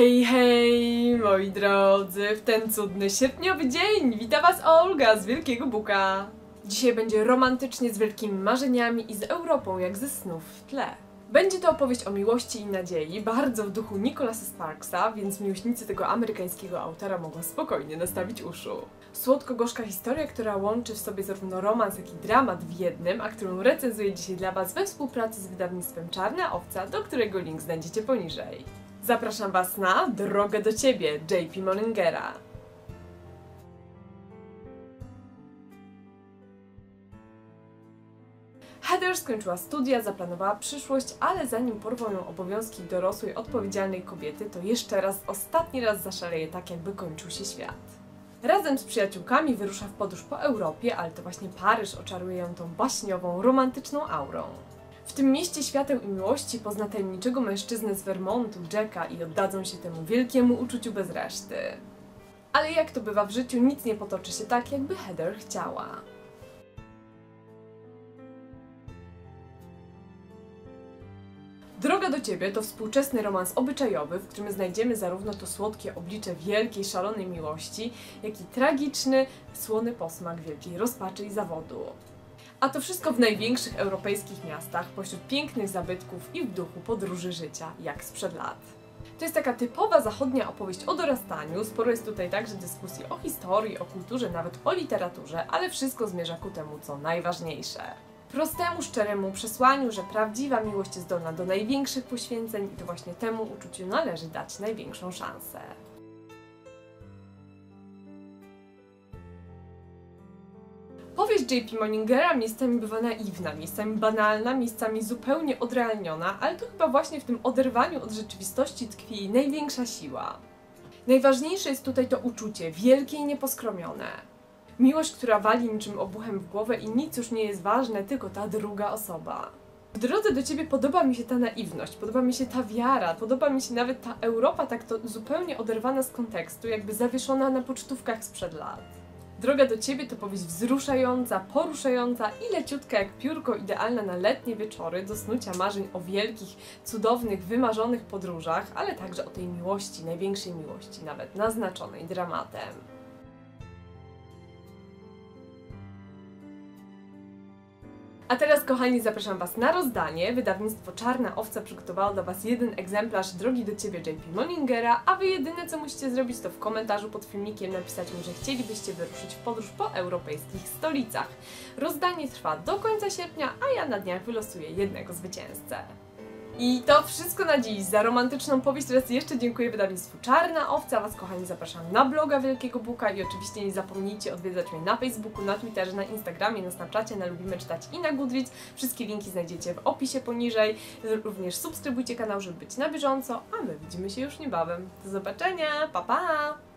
Hej, hej, moi drodzy, w ten cudny sierpniowy dzień wita Was Olga z Wielkiego Buka. Dzisiaj będzie romantycznie z wielkimi marzeniami i z Europą jak ze snów w tle. Będzie to opowieść o miłości i nadziei, bardzo w duchu Nicolasa Sparksa, więc miłośnicy tego amerykańskiego autora mogą spokojnie nastawić uszu. Słodko-gorzka historia, która łączy w sobie zarówno romans, jak i dramat w jednym, a którą recenzuję dzisiaj dla Was we współpracy z wydawnictwem Czarna Owca, do którego link znajdziecie poniżej. Zapraszam Was na Drogę do Ciebie JP Mollingera. Heather skończyła studia, zaplanowała przyszłość, ale zanim porwą ją obowiązki dorosłej, odpowiedzialnej kobiety, to jeszcze raz, ostatni raz zaszaleje tak, jakby kończył się świat. Razem z przyjaciółkami wyrusza w podróż po Europie, ale to właśnie Paryż oczaruje ją tą baśniową, romantyczną aurą. W tym mieście świateł i miłości pozna tajemniczego mężczyznę z Vermontu, Jacka i oddadzą się temu wielkiemu uczuciu bez reszty. Ale jak to bywa w życiu, nic nie potoczy się tak, jakby Heather chciała. Droga do Ciebie to współczesny romans obyczajowy, w którym znajdziemy zarówno to słodkie oblicze wielkiej, szalonej miłości, jak i tragiczny, słony posmak wielkiej rozpaczy i zawodu. A to wszystko w największych europejskich miastach, pośród pięknych zabytków i w duchu podróży życia, jak sprzed lat. To jest taka typowa zachodnia opowieść o dorastaniu, sporo jest tutaj także dyskusji o historii, o kulturze, nawet o literaturze, ale wszystko zmierza ku temu, co najważniejsze. Prostemu, szczeremu przesłaniu, że prawdziwa miłość jest zdolna do największych poświęceń i to właśnie temu uczuciu należy dać największą szansę. Powieść J.P. Moningera miejscami bywa naiwna, miejscami banalna, miejscami zupełnie odrealniona, ale to chyba właśnie w tym oderwaniu od rzeczywistości tkwi największa siła. Najważniejsze jest tutaj to uczucie, wielkie i nieposkromione. Miłość, która wali niczym obuchem w głowę i nic już nie jest ważne, tylko ta druga osoba. W drodze do ciebie podoba mi się ta naiwność, podoba mi się ta wiara, podoba mi się nawet ta Europa tak to zupełnie oderwana z kontekstu, jakby zawieszona na pocztówkach sprzed lat. Droga do Ciebie to powieść wzruszająca, poruszająca i leciutka jak piórko idealna na letnie wieczory do snucia marzeń o wielkich, cudownych, wymarzonych podróżach, ale także o tej miłości, największej miłości, nawet naznaczonej dramatem. A teraz, kochani, zapraszam Was na rozdanie. Wydawnictwo Czarna Owca przygotowało dla Was jeden egzemplarz Drogi do Ciebie JP Mollingera, a Wy jedyne co musicie zrobić to w komentarzu pod filmikiem napisać mu, że chcielibyście wyruszyć w podróż po europejskich stolicach. Rozdanie trwa do końca sierpnia, a ja na dniach wylosuję jednego zwycięzcę. I to wszystko na dziś. Za romantyczną powieść teraz jeszcze dziękuję wydawnictwu Czarna Owca. Was kochani zapraszam na bloga Wielkiego Buka i oczywiście nie zapomnijcie odwiedzać mnie na Facebooku, na Twitterze, na Instagramie, na Snapchacie, na Lubimy Czytać i na Goodreads. Wszystkie linki znajdziecie w opisie poniżej. Również subskrybujcie kanał, żeby być na bieżąco, a my widzimy się już niebawem. Do zobaczenia, pa pa!